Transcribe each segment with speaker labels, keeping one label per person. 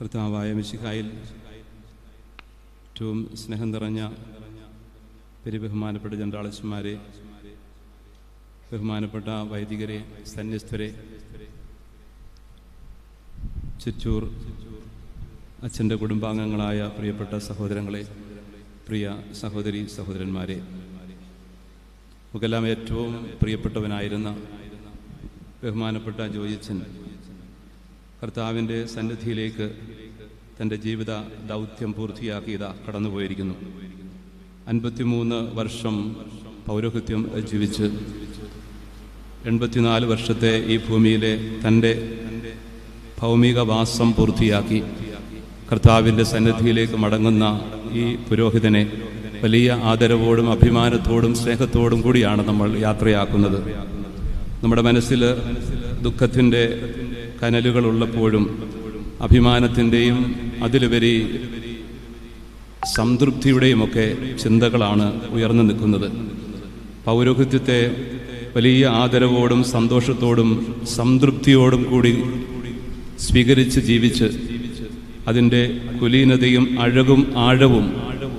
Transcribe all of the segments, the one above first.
Speaker 1: കർത്താവായ മിശിഹായിൽ ഏറ്റവും സ്നേഹം നിറഞ്ഞ പെരുബഹുമാനപ്പെട്ട ജനറാളിസ്റ്റുമാരെ ബഹുമാനപ്പെട്ട വൈദികരെ സന്യസ്തരെ ചിറ്റൂർ അച്ഛന്റെ കുടുംബാംഗങ്ങളായ പ്രിയപ്പെട്ട സഹോദരങ്ങളെ പ്രിയ സഹോദരി സഹോദരന്മാരെ നമുക്കെല്ലാം ഏറ്റവും പ്രിയപ്പെട്ടവനായിരുന്ന ബഹുമാനപ്പെട്ട ജോയിച്ചൻ കർത്താവിന്റെ സന്നിധിയിലേക്ക് തന്റെ ജീവിത ദൗത്യം പൂർത്തിയാക്കിയത കടന്നുപോയിരിക്കുന്നു. അൻപത്തിമൂന്ന് വർഷം പൗരോഹിത്യം ജീവിച്ച് എൺപത്തിനാല് വർഷത്തെ ഈ ഭൂമിയിലെ തന്റെ ഭൗമിക വാസം പൂർത്തിയാക്കി കർത്താവിന്റെ സന്നിധിയിലേക്ക് മടങ്ങുന്ന ഈ പുരോഹിതനെ വലിയ ആദരവോടും അഭിമാനത്തോടും സ്നേഹത്തോടും കൂടിയാണ് നമ്മൾ യാത്രയാക്കുന്നത്. നമ്മുടെ മനസ്സിൽ ദുഃഖത്തിന്റെ കനലുകളുള്ളപ്പോഴും അഭിമാനത്തിന്റെയും അതിലുപരി സംതൃപ്തിയുടെയുമൊക്കെ ചിന്തകളാണ് ഉയർന്നു നിൽക്കുന്നത്. പൗരോഹിത്യത്തെ വലിയ ആദരവോടും സന്തോഷത്തോടും സംതൃപ്തിയോടും കൂടി സ്വീകരിച്ച് ജീവിച്ച് അതിന്റെ കുലീനതയും അഴകും ആഴവും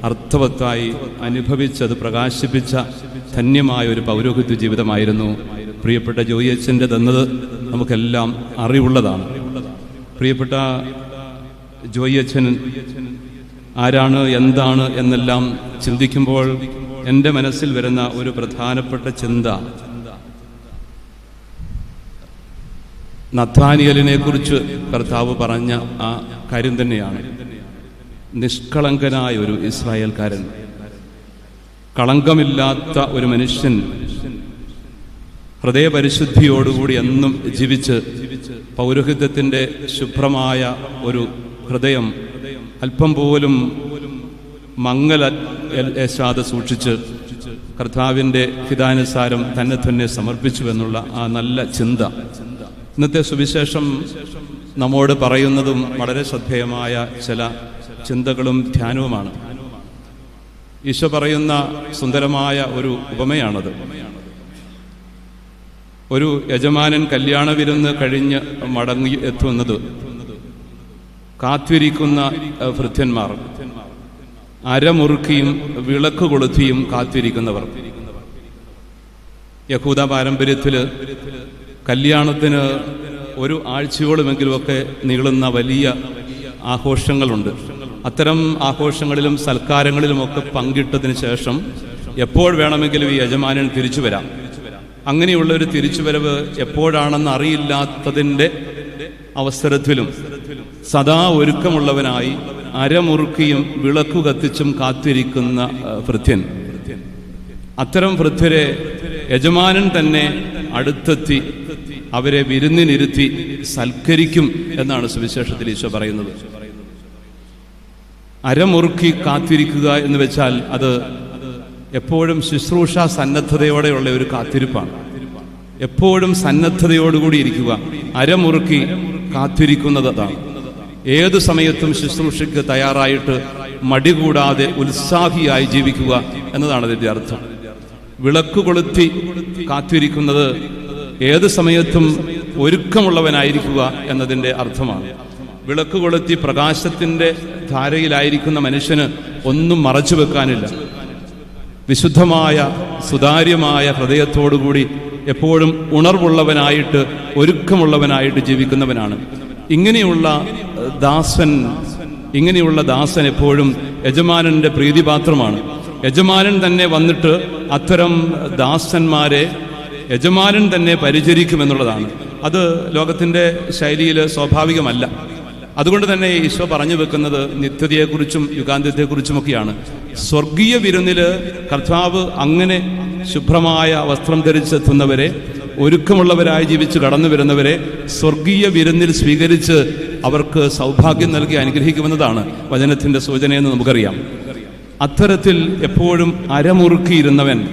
Speaker 1: അർത്ഥവത്തായി അനുഭവിച്ചത് പ്രകാശിപ്പിച്ച ധന്യമായ ഒരു പൗരോഹിത്യ ജീവിതമായിരുന്നു പ്രിയപ്പെട്ട ജോയിയച്ചന്റെ തന്നത് നമുക്കെല്ലാം അറിവുള്ളതാണ്. പ്രിയപ്പെട്ട ജോയിയച്ചൻ ആരാണ് എന്താണ് എന്നെല്ലാം ചിന്തിക്കുമ്പോൾ എന്റെ മനസ്സിൽ വരുന്ന ഒരു പ്രധാനപ്പെട്ട ചിന്ത. നഥാനിയലിനെ കുറിച്ച് കർത്താവ് പറഞ്ഞ ആ കാര്യം തന്നെയാണ്. നിഷ്കളങ്കനായ ഒരു ഇസ്രായേൽക്കാരൻ. കളങ്കമില്ലാത്ത ഒരു മനുഷ്യൻ ഹൃദയപരിശുദ്ധിയോടുകൂടി എന്നും ജീവിച്ച് പൗരോഹിത്യത്തിന്റെ ശുഭ്രമായ ഒരു ഹൃദയം അല്പം പോലും മംഗല യശാതെ സൂക്ഷിച്ച് കർത്താവിന്റെ ഹിതാനുസാരം തന്നെ തന്നെ സമർപ്പിച്ചു എന്നുള്ള ആ നല്ല ചിന്ത. ഇന്നത്തെ സുവിശേഷം നമ്മോട് പറയുന്നതും വളരെ ശ്രദ്ധേയമായ ചില ചിന്തകളും ധ്യാനവുമാണ്. ഈശോ പറയുന്ന സുന്ദരമായ ഒരു ഉപമയാണത്. ഒരു യജമാനൻ കല്യാണ വിരുന്ന് കഴിഞ്ഞ് മടങ്ങി എത്തുന്നത് കാത്തിരിക്കുന്ന ഭൃത്യന്മാർ അരമുറുക്കിയും വിളക്ക് കൊളുത്തിയും കാത്തിരിക്കുന്നവർ. യഹൂദ പാരമ്പര്യത്തിൽ കല്യാണത്തിന് ഒരു ആഴ്ചയോളുമെങ്കിലുമൊക്കെ നീളുന്ന വലിയ ആഘോഷങ്ങളുണ്ട്. അത്തരം ആഘോഷങ്ങളിലും സൽക്കാരങ്ങളിലുമൊക്കെ പങ്കിട്ടതിന് ശേഷം എപ്പോൾ വേണമെങ്കിലും ഈ യജമാനൻ തിരിച്ചു വരാം. അങ്ങനെയുള്ള ഒരു തിരിച്ചുവരവ് എപ്പോഴാണെന്ന് അറിയില്ലാത്തതിന്റെ അവസരത്തിലും സദാ ഒരുക്കമുള്ളവനായി അരമുറുക്കിയും വിളക്കു കത്തിച്ചും കാത്തിരിക്കുന്ന ഭൃത്യൻ അത്തരം ഭൃത്യരെ യജമാനൻ തന്നെ അടുത്തെത്തി അവരെ വിരുന്നിനിരുത്തി സൽക്കരിക്കും എന്നാണ് സുവിശേഷത്തിൽ ഈശോ പറയുന്നത്. അരമുറുക്കി കാത്തിരിക്കുക എന്ന് വെച്ചാൽ അത് എപ്പോഴും ശുശ്രൂഷ സന്നദ്ധതയോടെയുള്ള ഒരു കാത്തിരിപ്പാണ്. എപ്പോഴും സന്നദ്ധതയോടുകൂടി ഇരിക്കുക. അരമുറുക്കി കാത്തിരിക്കുന്നത് അതാണ്. ഏതു സമയത്തും ശുശ്രൂഷയ്ക്ക് തയ്യാറായിട്ട് മടി കൂടാതെ ഉത്സാഹിയായി ജീവിക്കുക എന്നതാണ് അതിന്റെ അർത്ഥം. വിളക്ക് കൊളുത്തി കാത്തിരിക്കുന്നത് ഏത് സമയത്തും ഒരുക്കമുള്ളവനായിരിക്കുക എന്നതിന്റെ അർത്ഥമാണ്. വിളക്ക് കൊളുത്തി പ്രകാശത്തിന്റെ ധാരയിലായിരിക്കുന്ന മനുഷ്യന് ഒന്നും മറച്ചു വെക്കാനില്ല. വിശുദ്ധമായ സുതാര്യമായ ഹൃദയത്തോടുകൂടി എപ്പോഴും ഉണർവുള്ളവനായിട്ട് ഒരുക്കമുള്ളവനായിട്ട് ജീവിക്കുന്നവനാണ്. ഇങ്ങനെയുള്ള ദാസൻ ഇങ്ങനെയുള്ള ദാസൻ എപ്പോഴും യജമാനന്റെ പ്രീതിപാത്രമാണ്. യജമാനൻ തന്നെ വന്നിട്ട് അത്തരം ദാസന്മാരെ യജമാനൻ തന്നെ പരിചരിക്കുമെന്നുള്ളതാണ്. അത് ലോകത്തിന്റെ ശൈലിയിൽ സ്വാഭാവികമല്ല. അതുകൊണ്ട് തന്നെ ഈശോ പറഞ്ഞു വെക്കുന്നത് നിത്യതയെക്കുറിച്ചും യുഗാന്ത്യത്തെക്കുറിച്ചുമൊക്കെയാണ്. സ്വർഗീയ വിരുന്നിൽ കർത്താവ് അങ്ങനെ ശുഭ്രമായ വസ്ത്രം ധരിച്ചെത്തുന്നവരെ ഒരുക്കമുള്ളവരായി ജീവിച്ച് കടന്നു വരുന്നവരെ സ്വർഗീയ വിരുന്നിൽ സ്വീകരിച്ച് അവർക്ക് സൗഭാഗ്യം നൽകി അനുഗ്രഹിക്കുമെന്നതാണ് വചനത്തിന്റെ സൂചനയെന്ന് നമുക്കറിയാം. അത്തരത്തിൽ എപ്പോഴും അരമുറുക്കിയിരുന്നവൻ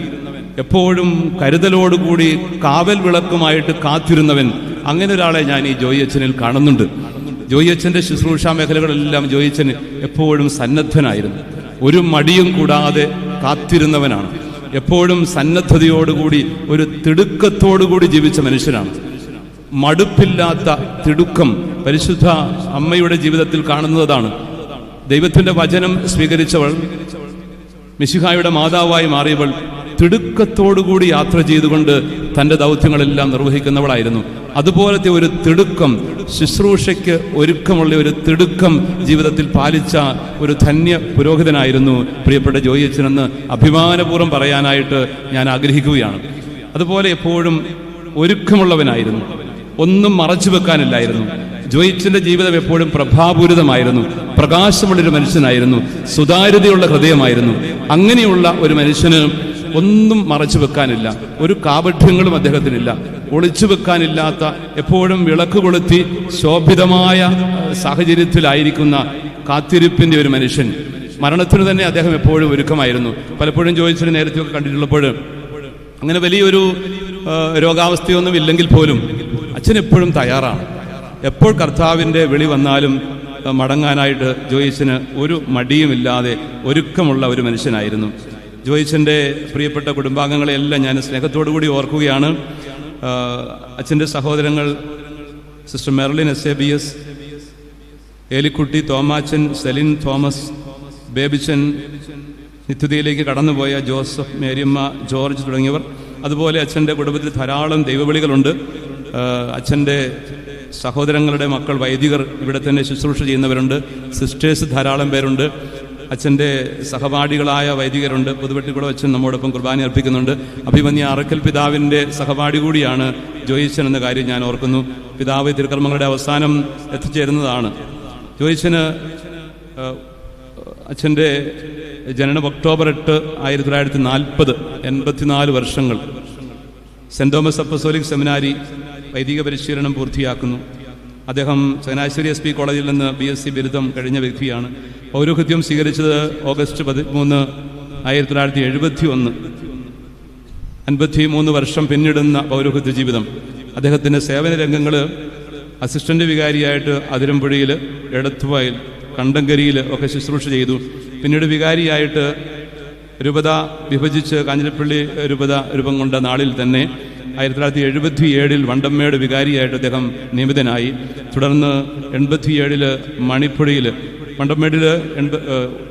Speaker 1: എപ്പോഴും കരുതലോടുകൂടി കാവൽ വിളക്കുമായിട്ട് കാത്തിരുന്നവൻ അങ്ങനെ ഒരാളെ ഞാൻ ഈ ജോയി അച്ഛനിൽ കാണുന്നുണ്ട്. ജോയി അച്ഛന്റെ ശുശ്രൂഷാ മേഖലകളെല്ലാം ജോയി അച്ഛൻ എപ്പോഴും സന്നദ്ധനായിരുന്നു. ഒരു മടിയും കൂടാതെ കാത്തിരുന്നവനാണ്. എപ്പോഴും സന്നദ്ധതയോടുകൂടി ഒരു തിടുക്കത്തോടുകൂടി ജീവിച്ച മനുഷ്യനാണ്. മടുപ്പില്ലാത്ത തിടുക്കം പരിശുദ്ധ അമ്മയുടെ ജീവിതത്തിൽ കാണുന്നതാണ്. ദൈവത്തിന്റെ വചനം സ്വീകരിച്ചവൾ മിശിഹായുടെ മാതാവായി മാറിയവൾ തിടുക്കത്തോടുകൂടി യാത്ര ചെയ്തുകൊണ്ട് തന്റെ ദൗത്യങ്ങളെല്ലാം നിർവഹിക്കുന്നവളായിരുന്നു. അതുപോലത്തെ ഒരു തിടുക്കം ശുശ്രൂഷയ്ക്ക് ഒരുക്കമുള്ള ഒരു തിടുക്കം ജീവിതത്തിൽ പാലിച്ച ഒരു ധന്യ പുരോഹിതനായിരുന്നു പ്രിയപ്പെട്ട ജോയിച്ചനെന്ന് അഭിമാനപൂർവം പറയാനായിട്ട് ഞാൻ ആഗ്രഹിക്കുകയാണ്. അതുപോലെ എപ്പോഴും ഒരുക്കമുള്ളവനായിരുന്നു. ഒന്നും മറച്ചു വെക്കാനില്ലായിരുന്നു. ജോയിച്ചിന്റെ ജീവിതം എപ്പോഴും പ്രഭാപൂരിതമായിരുന്നു. പ്രകാശമുള്ളൊരു മനുഷ്യനായിരുന്നു. സുതാര്യതയുള്ള ഹൃദയമായിരുന്നു. അങ്ങനെയുള്ള ഒരു മനുഷ്യന് ഒന്നും മറച്ചു വെക്കാനില്ല. ഒരു കാപഠ്യങ്ങളും അദ്ദേഹത്തിനില്ല. ഒളിച്ചു വെക്കാനില്ലാത്ത എപ്പോഴും വിളക്ക് കൊളുത്തി ശോഭിതമായ സാഹചര്യത്തിലായിരിക്കുന്ന കാത്തിരിപ്പിന്റെ ഒരു മനുഷ്യൻ. മരണത്തിന് തന്നെ അദ്ദേഹം എപ്പോഴും ഒരുക്കമായിരുന്നു. പലപ്പോഴും ജോയിച്ചിന് നേരത്തെയൊക്കെ കണ്ടിട്ടുള്ളപ്പോൾ അങ്ങനെ വലിയൊരു രോഗാവസ്ഥയൊന്നും ഇല്ലെങ്കിൽ പോലും അച്ഛൻ എപ്പോഴും തയ്യാറാണ്. എപ്പോൾ കർത്താവിന്റെ വിളി വന്നാലും മടങ്ങാനായിട്ട് ജോയിസിന് ഒരു മടിയുമില്ലാതെ ഒരുക്കമുള്ള ഒരു മനുഷ്യനായിരുന്നു. ജോയിച്ചന്റെ പ്രിയപ്പെട്ട കുടുംബാംഗങ്ങളെയെല്ലാം ഞാൻ സ്നേഹത്തോടു കൂടി ഓർക്കുകയാണ് അച്ഛന്റെ സഹോദരങ്ങൾ sister Merlin S A B S Elikutty Thomachan Celine Thomas Babychan നിത്യതയിലേക്ക് കടന്നുപോയ ജോസഫ് മേരിയമ്മ ജോർജ് തുടങ്ങിയവർ. അതുപോലെ അച്ഛന്റെ കുടുംബത്തിൽ ധാരാളം ദൈവവിളികളുണ്ട്. അച്ഛന്റെ സഹോദരങ്ങളുടെ മക്കൾ വൈദികർ ഇവിടെ തന്നെ ശുശ്രൂഷ ചെയ്യുന്നവരുണ്ട്. സിസ്റ്റേഴ്സ് ധാരാളം പേരുണ്ട്. അച്ഛന്റെ സഹപാഠികളായ വൈദികരുണ്ട്. പുതുവെട്ടിക്കുളം അച്ഛൻ നമ്മോടൊപ്പം കുർബാന അർപ്പിക്കുന്നുണ്ട്. അഭിമന്യ അറക്കൽ പിതാവിന്റെ സഹപാഠി കൂടിയാണ് ജോയിച്ചൻ എന്ന കാര്യം ഞാൻ ഓർക്കുന്നു. പിതാവ് തിരുക്കർമ്മങ്ങളുടെ അവസാനം എത്തിച്ചേരുന്നതാണ്. ജോയിച്ചന് അച്ഛന്റെ ജനനം ഒക്ടോബർ എട്ട് ആയിരത്തി തൊള്ളായിരത്തി നാൽപ്പത് എൺപത്തിനാല് വർഷങ്ങൾ. സെന്റ് തോമസ് അപ്പസോലിക് സെമിനാരി വൈദിക പരിശീലനം പൂർത്തിയാക്കുന്നു. അദ്ദേഹം ചങ്ങനാശ്ശേരി എസ് പി കോളേജിൽ നിന്ന് ബി എസ് സി ബിരുദം കഴിഞ്ഞ വ്യക്തിയാണ്. പൗരോഹിത്യം സ്വീകരിച്ചത് ഓഗസ്റ്റ് പതിമൂന്ന് ആയിരത്തി തൊള്ളായിരത്തി എഴുപത്തി ഒന്ന് അൻപത്തി മൂന്ന് വർഷം പിന്നിടുന്ന പൗരോഹിത്യ ജീവിതം. അദ്ദേഹത്തിന്റെ സേവന രംഗങ്ങൾ അസിസ്റ്റന്റ് വികാരിയായിട്ട് അതിരമ്പുഴയിൽ എടത്തുവായിൽ കണ്ടങ്കരിയിൽ ഒക്കെ ശുശ്രൂഷ ചെയ്തു. പിന്നീട് വികാരിയായിട്ട് രൂപത വിഭജിച്ച് കാഞ്ഞിരപ്പള്ളി രൂപത രൂപം കൊണ്ട നാളിൽ തന്നെ ആയിരത്തി തൊള്ളായിരത്തി എഴുപത്തി ഏഴിൽ വണ്ടമ്മയുടെ വികാരിയായിട്ട് അദ്ദേഹം നിയമിതനായി. തുടർന്ന് എൺപത്തിയേഴിൽ മണിപ്പുഴയിൽ വണ്ടമ്മേടിൽ എൺപ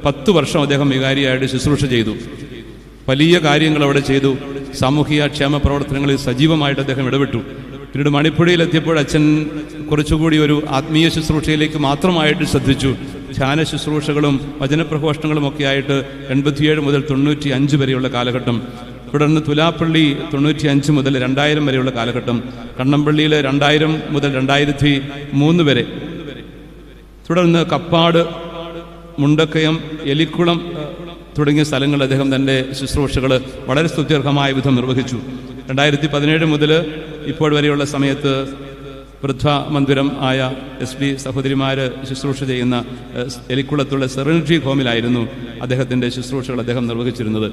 Speaker 1: പത്ത് വർഷം അദ്ദേഹം വികാരിയായിട്ട് ശുശ്രൂഷ ചെയ്തു. വലിയ കാര്യങ്ങൾ അവിടെ ചെയ്തു. സാമൂഹിക ക്ഷേമ പ്രവർത്തനങ്ങളിൽ സജീവമായിട്ട് അദ്ദേഹം ഇടപെട്ടു. പിന്നീട് മണിപ്പുഴയിലെത്തിയപ്പോൾ അച്ഛൻ കുറച്ചുകൂടി ഒരു ആത്മീയ ശുശ്രൂഷയിലേക്ക് മാത്രമായിട്ട് ശ്രദ്ധിച്ചു. ധ്യാന ശുശ്രൂഷകളും വചനപ്രഘോഷണങ്ങളും ഒക്കെ ആയിട്ട് എൺപത്തിയേഴ് മുതൽ തൊണ്ണൂറ്റി അഞ്ച് വരെയുള്ള കാലഘട്ടം തുടർന്ന് തുലാപ്പള്ളി തൊണ്ണൂറ്റി അഞ്ച് മുതൽ രണ്ടായിരം വരെയുള്ള കാലഘട്ടം കണ്ണമ്പള്ളിയിൽ രണ്ടായിരം മുതൽ രണ്ടായിരത്തി മൂന്ന് വരെ. തുടർന്ന് കപ്പാട് മുണ്ടക്കയം എലിക്കുളം തുടങ്ങിയ സ്ഥലങ്ങളിൽ അദ്ദേഹം തന്റെ ശുശ്രൂഷകൾ വളരെ സ്തുത്യർഹമായ വിധം നിർവഹിച്ചു. രണ്ടായിരത്തി പതിനേഴ് മുതൽ ഇപ്പോൾ വരെയുള്ള സമയത്ത് വൃദ്ധ മന്ദിരം ആയ എസ് ഡി സഹോദരിമാർ ശുശ്രൂഷ ചെയ്യുന്ന എലിക്കുളത്തുള്ള സെറിനിറ്റി ഹോമിലായിരുന്നു അദ്ദേഹത്തിന്റെ ശുശ്രൂഷകൾ അദ്ദേഹം നിർവഹിച്ചിരുന്നത്.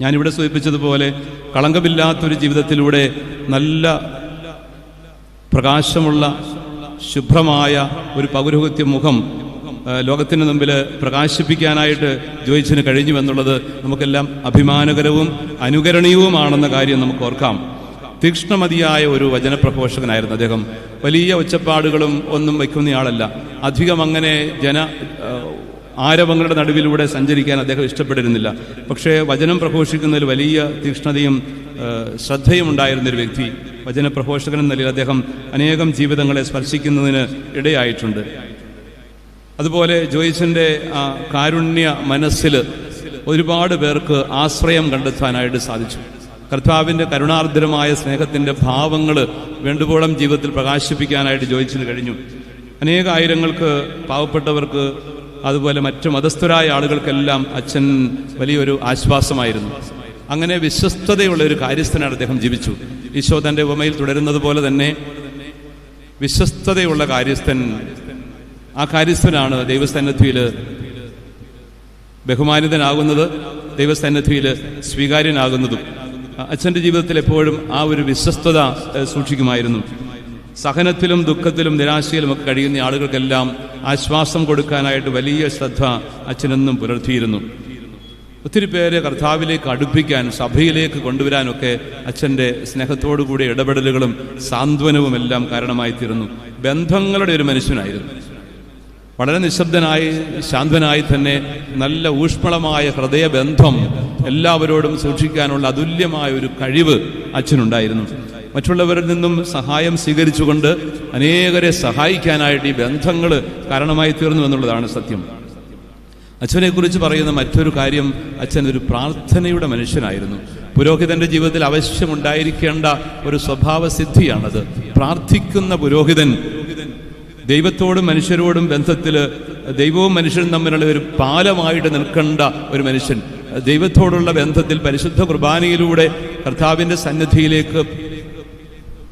Speaker 1: ഞാനിവിടെ സൂചിപ്പിച്ചതുപോലെ കളങ്കമില്ലാത്തൊരു ജീവിതത്തിലൂടെ നല്ല പ്രകാശമുള്ള ശുഭ്രമായ ഒരു പൗരോഹിത്യ മുഖം ലോകത്തിന് മുമ്പിൽ പ്രകാശിപ്പിക്കാനായിട്ട് ജോയിച്ചിന് കഴിഞ്ഞു എന്നുള്ളത് നമുക്കെല്ലാം അഭിമാനകരവും അനുകരണീയവുമാണെന്ന കാര്യം നമുക്ക് ഓർക്കാം. തീക്ഷ്ണമതിയായ ഒരു വചനപ്രഘോഷകനായിരുന്നു അദ്ദേഹം. വലിയ ഒച്ചപ്പാടുകളും ഒന്നും വയ്ക്കുന്നയാളല്ല അധികം അങ്ങനെ ജന ആരവങ്ങളുടെ നടുവിലൂടെ സഞ്ചരിക്കാൻ അദ്ദേഹം ഇഷ്ടപ്പെട്ടിരുന്നില്ല. പക്ഷേ വചനം പ്രഘോഷിക്കുന്നതിൽ വലിയ തീക്ഷ്ണതയും ശ്രദ്ധയും ഉണ്ടായിരുന്നൊരു വ്യക്തി വചന പ്രഘോഷകൻ എന്ന നിലയിൽ അദ്ദേഹം അനേകം ജീവിതങ്ങളെ സ്പർശിക്കുന്നതിന് ഇടയായിട്ടുണ്ട്. അതുപോലെ ജോയിസിന്റെ ആ കാരുണ്യ മനസ്സിൽ ഒരുപാട് പേർക്ക് ആശ്രയം കണ്ടെത്താനായിട്ട് സാധിച്ചു. കർത്താവിന്റെ കരുണാർദ്രമായ സ്നേഹത്തിന്റെ ഭാവങ്ങൾ വേണ്ടുവോളം ജീവിതത്തിൽ പ്രകാശിപ്പിക്കാനായിട്ട് ജോയിച്ചിന് കഴിഞ്ഞു. അനേകായിരങ്ങൾക്ക് പാവപ്പെട്ടവർക്ക് അതുപോലെ മറ്റു മതസ്ഥരായ ആളുകൾക്കെല്ലാം അച്ഛൻ വലിയൊരു ആശ്വാസമായിരുന്നു. അങ്ങനെ വിശ്വസ്തതയുള്ള ഒരു കാര്യസ്ഥനാണ് അദ്ദേഹം ജീവിച്ചു. ഈശോ തന്റെ ഉപമയിൽ തുടരുന്നത് പോലെ തന്നെ വിശ്വസ്തതയുള്ള കാര്യസ്ഥൻ ആ കാര്യസ്ഥനാണ് ദൈവസന്നദ്ധിയിൽ ബഹുമാനിതനാകുന്നത് ദൈവസന്നദ്ധിയിൽ സ്വീകാര്യനാകുന്നതും. അച്ഛന്റെ ജീവിതത്തിൽ എപ്പോഴും ആ ഒരു വിശ്വസ്തത സൂക്ഷിക്കുമായിരുന്നു. സഹനത്തിലും ദുഃഖത്തിലും നിരാശയിലും ഒക്കെ കഴിയുന്ന ആളുകൾക്കെല്ലാം ആശ്വാസം കൊടുക്കാനായിട്ട് വലിയ ശ്രദ്ധ അച്ഛനെന്നും പുലർത്തിയിരുന്നു. ഒത്തിരി പേരെ കർത്താവിലേക്ക് അടുപ്പിക്കാൻ സഭയിലേക്ക് കൊണ്ടുവരാനൊക്കെ അച്ഛന്റെ സ്നേഹത്തോടു കൂടിയ ഇടപെടലുകളും സാന്ത്വനവും എല്ലാം കാരണമായി തീർന്നു ബന്ധങ്ങളുടെ ഒരു മനുഷ്യനായിരുന്നു. വളരെ നിശബ്ദനായി ശാന്തനായി തന്നെ നല്ല ഊഷ്മളമായ ഹൃദയബന്ധം എല്ലാവരോടും സൂക്ഷിക്കാനുള്ള അതുല്യമായ ഒരു കഴിവ് അച്ഛനുണ്ടായിരുന്നു. മറ്റുള്ളവരിൽ നിന്നും സഹായം സ്വീകരിച്ചുകൊണ്ട് അനേകരെ സഹായിക്കാനായിട്ട് ഈ ബന്ധങ്ങൾ കാരണമായി തീർന്നു എന്നുള്ളതാണ് സത്യം. അച്ഛനെ കുറിച്ച് പറയുന്ന മറ്റൊരു കാര്യം അച്ഛൻ ഒരു പ്രാർത്ഥനയുടെ മനുഷ്യനായിരുന്നു. പുരോഹിതന്റെ ജീവിതത്തിൽ അവശ്യമുണ്ടായിരിക്കേണ്ട ഒരു സ്വഭാവ സിദ്ധിയാണത് പ്രാർത്ഥിക്കുന്ന പുരോഹിതൻ ദൈവത്തോടും മനുഷ്യരോടും ബന്ധത്തിൽ ദൈവവും മനുഷ്യനും തമ്മിലുള്ള ഒരു പാലമായിട്ട് നിൽക്കേണ്ട ഒരു മനുഷ്യൻ. ദൈവത്തോടുള്ള ബന്ധത്തിൽ പരിശുദ്ധ കുർബാനയിലൂടെ കർത്താവിന്റെ സന്നിധിയിലേക്ക്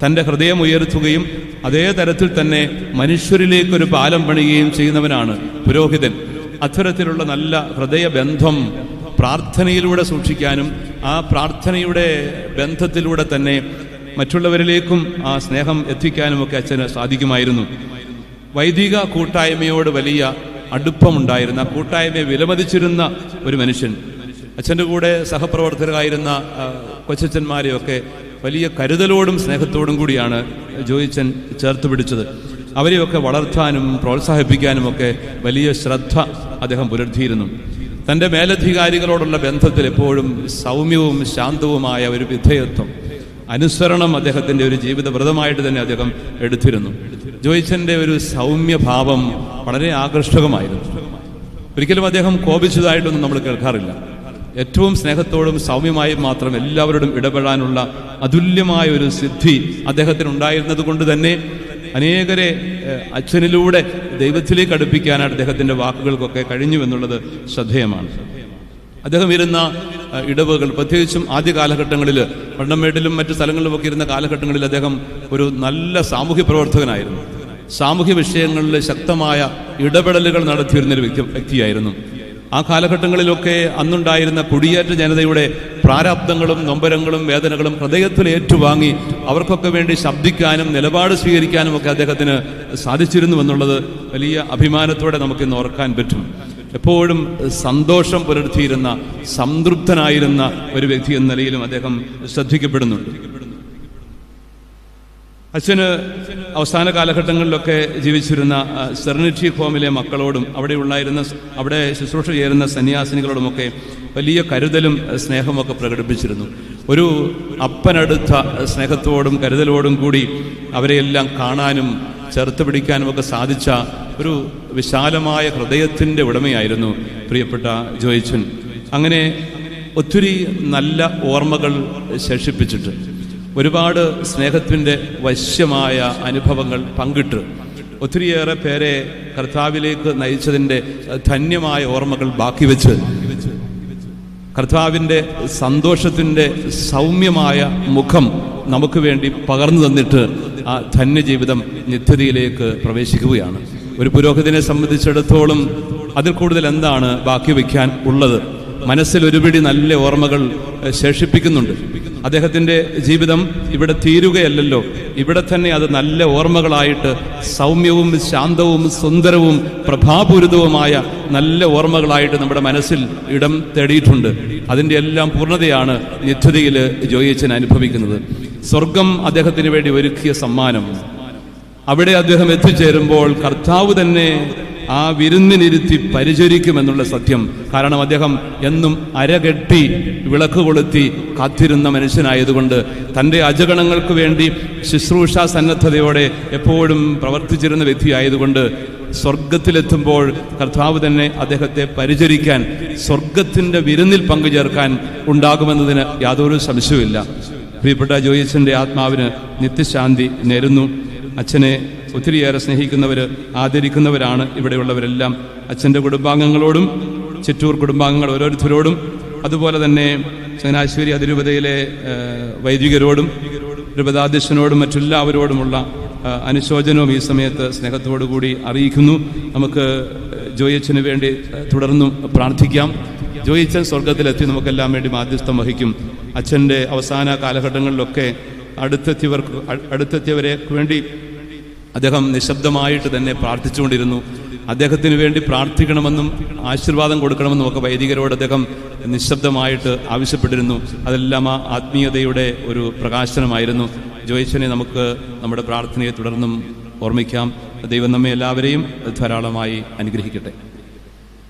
Speaker 1: തന്റെ ഹൃദയം ഉയർത്തുകയും അതേ തരത്തിൽ തന്നെ മനുഷ്യരിലേക്ക് ഒരു പാലം പണിയുകയും ചെയ്യുന്നവനാണ് പുരോഹിതൻ. അത്തരത്തിലുള്ള നല്ല ഹൃദയബന്ധം പ്രാർത്ഥനയിലൂടെ സൂക്ഷിക്കാനും ആ പ്രാർത്ഥനയുടെ ബന്ധത്തിലൂടെ തന്നെ മറ്റുള്ളവരിലേക്കും ആ സ്നേഹം എത്തിക്കാനും ഒക്കെ അച്ഛന് സാധിക്കുമായിരുന്നു. വൈദിക കൂട്ടായ്മയോട് വലിയ അടുപ്പമുണ്ടായിരുന്ന കൂട്ടായ്മയെ വിലമതിച്ചിരുന്ന ഒരു മനുഷ്യൻ. അച്ഛന്റെ കൂടെ സഹപ്രവർത്തകരായിരുന്ന കൊച്ചച്ഛന്മാരെയൊക്കെ വലിയ കരുതലോടും സ്നേഹത്തോടും കൂടിയാണ് ജോയിച്ചൻ ചേർത്ത് പിടിച്ചത്. അവരെയൊക്കെ വളർത്താനും പ്രോത്സാഹിപ്പിക്കാനും ഒക്കെ വലിയ ശ്രദ്ധ അദ്ദേഹം പുലർത്തിയിരുന്നു. തന്റെ മേലധികാരികളോടുള്ള ബന്ധത്തിൽ എപ്പോഴും സൗമ്യവും ശാന്തവുമായ ഒരു വിധേയത്വം അനുസരണം അദ്ദേഹത്തിന്റെ ഒരു ജീവിത വ്രതമായിട്ട് തന്നെ അദ്ദേഹം എടുത്തിരുന്നു. ജോയിച്ചന്റെ ഒരു സൗമ്യഭാവം വളരെ ആകർഷകമായിരുന്നു. ഒരിക്കലും അദ്ദേഹം കോപിച്ചതായിട്ടൊന്നും നമ്മൾ കേൾക്കാറില്ല. ഏറ്റവും സ്നേഹത്തോടും സൗമ്യമായും മാത്രം എല്ലാവരോടും ഇടപെടാനുള്ള അതുല്യമായ ഒരു സിദ്ധി അദ്ദേഹത്തിന് ഉണ്ടായിരുന്നത് കൊണ്ട് തന്നെ അനേകരെ അച്ഛനിലൂടെ ദൈവത്തിലേക്ക് അടുപ്പിക്കാനായിട്ട് അദ്ദേഹത്തിന്റെ വാക്കുകൾക്കൊക്കെ കഴിഞ്ഞു എന്നുള്ളത് ശ്രദ്ധേയമാണ്. അദ്ദേഹം ഇരുന്ന ഇടവുകൾ പ്രത്യേകിച്ചും ആദ്യ കാലഘട്ടങ്ങളിൽ പണ്ടമേട്ടിലും മറ്റു സ്ഥലങ്ങളിലുമൊക്കെ ഇരുന്ന കാലഘട്ടങ്ങളിൽ അദ്ദേഹം ഒരു നല്ല സാമൂഹ്യ പ്രവർത്തകനായിരുന്നു. സാമൂഹ്യ വിഷയങ്ങളിൽ ശക്തമായ ഇടപെടലുകൾ നടത്തിയിരുന്നൊരു വ്യക്തി വ്യക്തിയായിരുന്നു. ആ കാലഘട്ടങ്ങളിലൊക്കെ അന്നുണ്ടായിരുന്ന കുടിയേറ്റ ജനതയുടെ പ്രാരാബ്ദങ്ങളും നൊമ്പരങ്ങളും വേദനകളും ഹൃദയത്തിൽ ഏറ്റുവാങ്ങി അവർക്കൊക്കെ വേണ്ടി ശബ്ദിക്കാനും നിലപാട് സ്വീകരിക്കാനും ഒക്കെ അദ്ദേഹത്തിന് സാധിച്ചിരുന്നു എന്നുള്ളത് വലിയ അഭിമാനത്തോടെ നമുക്കിന്ന് ഓർക്കാൻ പറ്റും. എപ്പോഴും സന്തോഷം പുലർത്തിയിരുന്ന സംതൃപ്തനായിരുന്ന ഒരു വ്യക്തി എന്ന നിലയിലും അദ്ദേഹം ശ്രദ്ധിക്കപ്പെടുന്നുണ്ട്. അച്ഛന് അവസാന കാലഘട്ടങ്ങളിലൊക്കെ ജീവിച്ചിരുന്ന സെർണിറ്റി ഹോമിലെ മക്കളോടും അവിടെ ഉണ്ടായിരുന്ന അവിടെ ശുശ്രൂഷ ചേരുന്ന സന്യാസിനികളോടുമൊക്കെ വലിയ കരുതലും സ്നേഹമൊക്കെ പ്രകടിപ്പിച്ചിരുന്നു. ഒരു അപ്പനടുത്ത സ്നേഹത്തോടും കരുതലോടും കൂടി അവരെയെല്ലാം കാണാനും ചേർത്ത് പിടിക്കാനും ഒക്കെ സാധിച്ച ഒരു വിശാലമായ ഹൃദയത്തിന്റെ ഉടമയായിരുന്നു പ്രിയപ്പെട്ട ജോയിച്ചൻ. അങ്ങനെ ഒത്തിരി നല്ല ഓർമ്മകൾ ശേഷിപ്പിച്ചിട്ട് ഒരുപാട് സ്നേഹത്തിന്റെ വശ്യമായ അനുഭവങ്ങൾ പങ്കിട്ട്. ഒത്തിരിയേറെ പേരെ കർത്താവിലേക്ക് നയിച്ചതിന്റെ ധന്യമായ ഓർമ്മകൾ ബാക്കി വെച്ച്. കർത്താവിന്റെ സന്തോഷത്തിന്റെ സൗമ്യമായ മുഖം നമുക്ക് വേണ്ടി പകർന്നു തന്നിട്ട് ആ ധന്യജീവിതം നിത്യതയിലേക്ക് പ്രവേശിക്കുകയാണ്. ഒരു പുരോഹിതനെ സംബന്ധിച്ചിടത്തോളം അതിൽ കൂടുതൽ എന്താണ് ബാക്കി വയ്ക്കാൻ ഉള്ളത്? മനസ്സിൽ ഒരുപിടി നല്ല ഓർമ്മകൾ ശേഷിപ്പിക്കുന്നുണ്ട്. അദ്ദേഹത്തിന്റെ ജീവിതം ഇവിടെ തീരുകയല്ലല്ലോ. ഇവിടെ തന്നെ അത് നല്ല ഓർമ്മകളായിട്ട് സൗമ്യവും ശാന്തവും സുന്ദരവും പ്രഭാപൂരിതവുമായ നല്ല ഓർമ്മകളായിട്ട് നമ്മുടെ മനസ്സിൽ ഇടം തേടിയിട്ടുണ്ട്. അതിന്റെ എല്ലാം പൂർണതയാണ് നിത്യതയിൽ ജോയിച്ചൻ അനുഭവിക്കുന്നത്. സ്വർഗം അദ്ദേഹത്തിന് വേണ്ടി ഒരുക്കിയ സമ്മാനം. അവിടെ അദ്ദേഹം എത്തിച്ചേരുമ്പോൾ കർത്താവ് തന്നെ ആ വിരുന്നിനിരുത്തി പരിചരിക്കുമെന്നുള്ള സത്യം. കാരണം അദ്ദേഹം എന്നും അരകെട്ടി വിളക്ക് കൊളുത്തി കാത്തിരുന്ന മനുഷ്യനായതുകൊണ്ട് തന്റെ അജഗണങ്ങൾക്ക് വേണ്ടി ശുശ്രൂഷ സന്നദ്ധതയോടെ എപ്പോഴും പ്രവർത്തിച്ചിരുന്ന വ്യക്തിയായതുകൊണ്ട് സ്വർഗത്തിലെത്തുമ്പോൾ കർത്താവ് തന്നെ അദ്ദേഹത്തെ പരിചരിക്കാൻ സ്വർഗത്തിന്റെ വിരുന്നിൽ പങ്കുചേർക്കാൻ ഉണ്ടാകുമെന്നതിന് യാതൊരു സംശയവുമില്ല. പ്രിയപ്പെട്ട ജോയിസിന്റെ ആത്മാവിന് നിത്യശാന്തി നേരുന്നു. അച്ഛനെ ഒത്തിരിയേറെ സ്നേഹിക്കുന്നവർ ആദരിക്കുന്നവരാണ് ഇവിടെയുള്ളവരെല്ലാം. അച്ഛന്റെ കുടുംബാംഗങ്ങളോടും ചിറ്റൂർ കുടുംബാംഗങ്ങൾ ഓരോരുത്തരോടും അതുപോലെ തന്നെ ചങ്ങനാശ്ശേരി അതിരൂപതയിലെ വൈദികരോടും രൂപതാധ്യക്ഷനോടും മറ്റെല്ലാവരോടുമുള്ള അനുശോചനവും ഈ സമയത്ത് സ്നേഹത്തോടു കൂടി അറിയിക്കുന്നു. നമുക്ക് ജോയിച്ചന് വേണ്ടി തുടർന്നും പ്രാർത്ഥിക്കാം. ജോയിച്ചൻ സ്വർഗത്തിലെത്തി നമുക്കെല്ലാം വേണ്ടി മാധ്യസ്ഥം വഹിക്കും. അച്ഛന്റെ അവസാന കാലഘട്ടങ്ങളിലൊക്കെ അടുത്തെത്തിയവർക്ക് അടുത്തെത്തിയവരെ വേണ്ടി അദ്ദേഹം നിശബ്ദമായിട്ട് തന്നെ പ്രാർത്ഥിച്ചുകൊണ്ടിരുന്നു. അദ്ദേഹത്തിന് വേണ്ടി പ്രാർത്ഥിക്കണമെന്നും ആശീർവാദം കൊടുക്കണമെന്നും ഒക്കെ വൈദികരോട് അദ്ദേഹം നിശബ്ദമായിട്ട് ആവശ്യപ്പെട്ടിരുന്നു. അതെല്ലാം ആ ആത്മീയതയുടെ ഒരു പ്രകാശനമായിരുന്നു. ജോയിച്ചനെ നമുക്ക് നമ്മുടെ പ്രാർത്ഥനയെ തുടർന്നും ഓർമ്മിക്കാം. ദൈവം നമ്മെ എല്ലാവരെയും ധാരാളമായി അനുഗ്രഹിക്കട്ടെ.